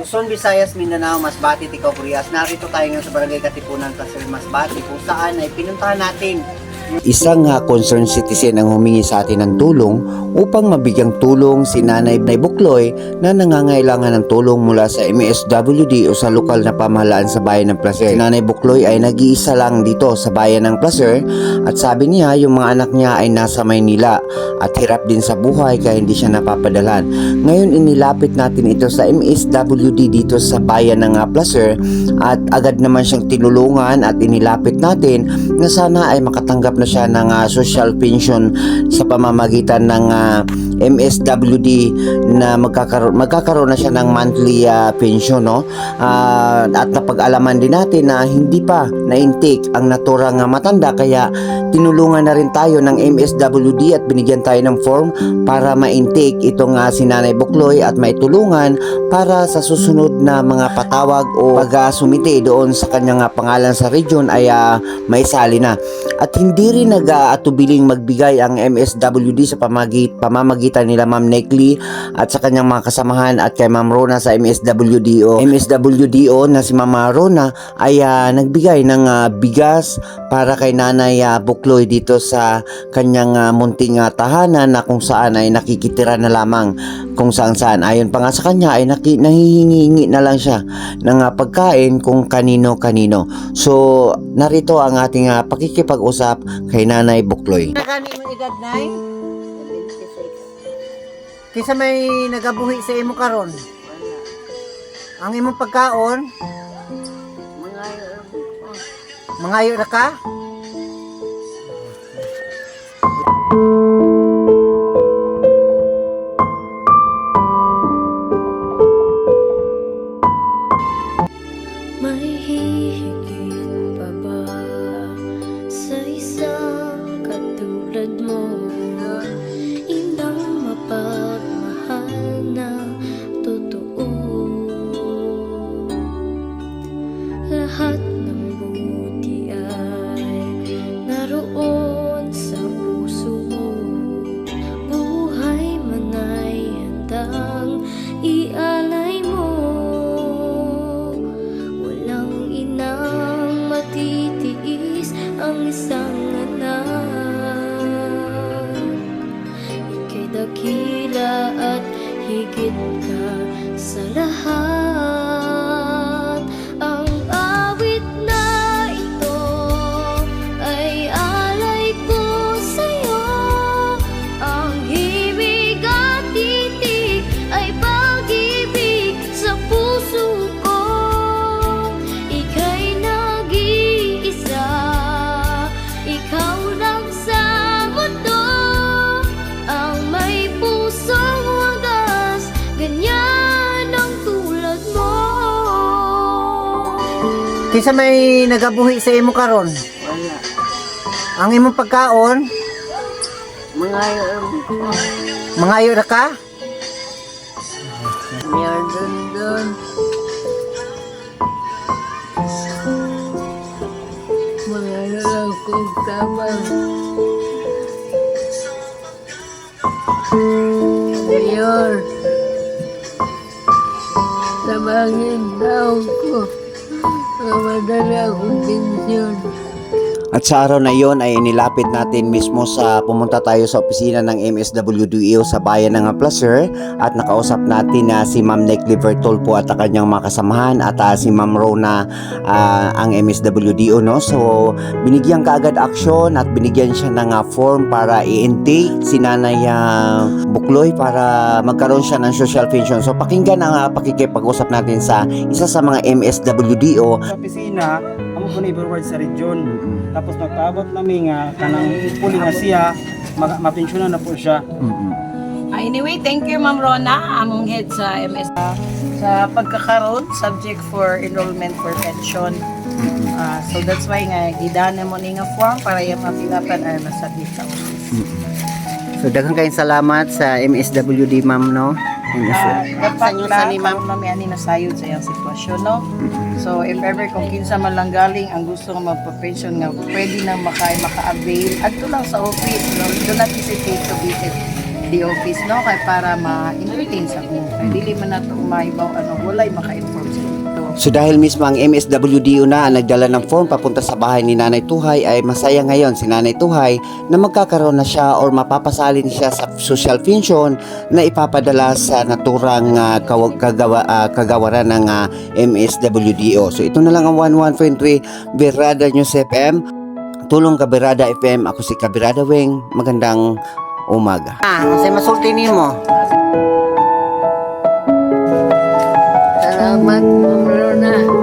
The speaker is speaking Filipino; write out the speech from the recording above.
Luzon, Visayas, Mindanao, Masbate, Ticao, Curias. Narito tayo ngayon sa Barangay Katipunan, Kasil, Masbate kung saan ay pinuntahan natin Isang uh, concerned citizen ang humingi sa atin ng tulong upang mabigyang tulong si Nanay Nay Bukloy na nangangailangan ng tulong mula sa MSWD o sa lokal na pamahalaan sa bayan ng Placer. Si Nanay Bukloy ay nag-iisa lang dito sa bayan ng Placer at sabi niya yung mga anak niya ay nasa Maynila at hirap din sa buhay kaya hindi siya napapadalan. Ngayon inilapit natin ito sa MSWD dito sa bayan ng uh, Placer at agad naman siyang tinulungan at inilapit natin na sana ay makatanggap na siya ng ah, social pension sa pamamagitan ng ah, MSWD na magkakaroon, magkakaroon na siya ng monthly ah, pension no Ah, at napag-alaman din natin na hindi pa na-intake ang naturang ah, matanda kaya tinulungan na rin tayo ng MSWD at binigyan tayo ng form para ma-intake itong ah, si Nanay Bukloy at maitulungan para sa susunod na mga patawag o pag-sumite doon sa kanyang ah, pangalan sa region ay ah, maisali na. At hindi rin nag-aatubiling magbigay ang MSWD sa pamagit, pamamagitan nila Ma'am Nekli at sa kanyang mga kasamahan at kay Ma'am Rona sa MSWDO. MSWDO na si Ma'am Rona ay ah, nagbigay ng ah, bigas para kay Nanay ah, Bukloy dito sa kanyang ah, munting ah, tahanan na kung saan ay nakikitira na lamang kung saan saan. Ayon pa nga sa kanya ay naki, nahihingi na lang siya ng ah, pagkain kung kanino-kanino. So, narito ang ating ah, pakikipag-usap kay Nanay Bukloy. Nakani? Kisa may nagabuhi sa imo karon. Ang imong pagkaon, mangayo ra ka? Lahat ng buti ay naroon sa puso mo. Buhay man ay handang ialay mo. Walang inang matitiis ang isang anak. Ika'y dakila at higit ka sa lahat Kisa may nagabuhi sa imo karon. Wala. Ang imong pagkaon, Mga mangayo ra ka? meron dun dun. Mga ano lang kong tabang. Mayor. Tabangin daw ko. Благодаря Гутензиону. At sa araw na yon ay inilapit natin mismo sa pumunta tayo sa opisina ng MSWDO sa bayan ng Placer at nakausap natin na si Ma'am Nekli Vertolpo at ang kanyang mga kasamahan at ah, si Ma'am Rona ah, ang MSWDO no. So binigyan kaagad action at binigyan siya ng ah, form para i-intake si Nanay ah, Bukloy para magkaroon siya ng social pension. So pakinggan ang ah, pakikipag-usap natin sa isa sa mga MSWDO sa opisina amo po ni forward sa region tapos nagpaabot nami nga kanang puli nga siya ma- mapensyonan na po siya Ah, Anyway, thank you Ma'am Rona, among head sa MS. Ah, sa pagkakaroon, subject for enrollment for pension. Ah, so that's why nga, gidana mo ni nga form para yung mapilapan ay masabit sa office. So daghang kayong salamat sa MSWD ma'am no. Ah, dapat sa ni ma'am. mami ani nasayod sa iyang sitwasyon, no? So, if ever kung kinsa man lang galing ang gusto nga magpa-pension nga pwede nang maka maka-avail adto lang sa office, no? Do not hesitate to visit the office no kay para ma-entertain sa mo. Kay dili man nato maibaw ano walay maka-inform. So dahil mismo ang MSWDO na ang nagdala ng form papunta sa bahay ni Nanay Tuhay ay masaya ngayon si Nanay Tuhay na magkakaroon na siya or mapapasalin siya sa social pension na ipapadala sa naturang kaw- kagawa, ah, kagawaran ng ah, MSWDO. So ito na lang ang 11.3 Berada News FM. Tulong Kabirada FM. Ako si Kabirada Weng. Magandang umaga. Ah, kasi masulti nimo. Salamat, Ma'am Lorna.